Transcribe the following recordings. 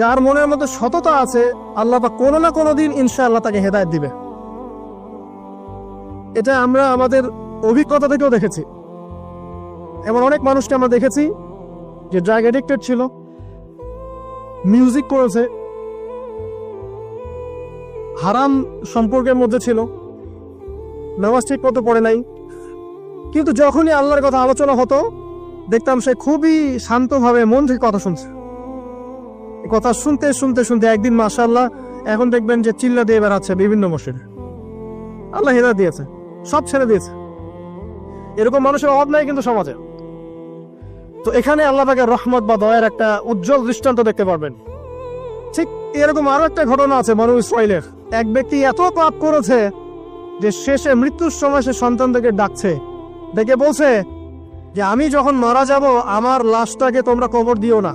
যার মনের মধ্যে সততা আছে, আল্লাহ বা কোনো না কোনো দিন ইনশাআল্লাহ তাকে হেদায়ত দিবে। এটা আমরা আমাদের অভিজ্ঞতা থেকেও দেখেছি। এমন অনেক মানুষকে আমরা দেখেছি যে ড্রাগ এডিক্টেড ছিল মিউজিক করেছে, হারাম সম্পর্কের মধ্যে ছিল, নামাজ ঠিক মতো পড়ে নাই। কিন্তু যখনই আল্লাহর কথা আলোচনা হতো, দেখতাম সে খুবই শান্তভাবে মন থেকে কথা শুনছে। কথা শুনতে শুনতে শুনতে একদিন মাশাল্লাহ এখন দেখবেন যে চিল্লা দিয়ে বেড়াচ্ছে বিভিন্ন মসজিদে। আল্লাহ হেদা দিয়েছে, সব ছেড়ে দিয়েছে। এরকম মানুষের অভাব নাই কিন্তু সমাজে। তো এখানে আল্লাহ পাকের রহমত বা দয়ার একটা উজ্জ্বল দৃষ্টান্ত দেখতে পারবেন। ঠিক এরকম আরও একটা ঘটনা আছে মানুষ ইসরায়েলের এক ব্যক্তি এত পাপ করেছে যে শেষে মৃত্যুর সময় সে সন্তানদেরকে ডাকছে। ডেকে বলছে যে, আমি যখন মারা যাব, আমার লাশটাকে তোমরা কবর দিও না।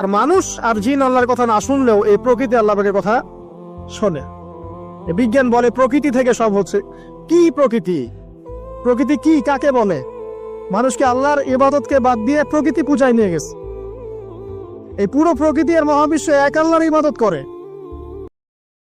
আর মানুষ আর জিন আল্লাহর কথা না শুনলেও এই প্রকৃতি আল্লাহের কথা শোনে। বিজ্ঞান বলে প্রকৃতি থেকে সব হচ্ছে। কি প্রকৃতি? প্রকৃতি কি, কাকে বলে? মানুষকে আল্লাহর ইবাদতকে বাদ দিয়ে প্রকৃতি পূজায় নিয়ে গেছে। এই পুরো প্রকৃতি আর মহাবিশ্ব এক আল্লাহর ইবাদত করে।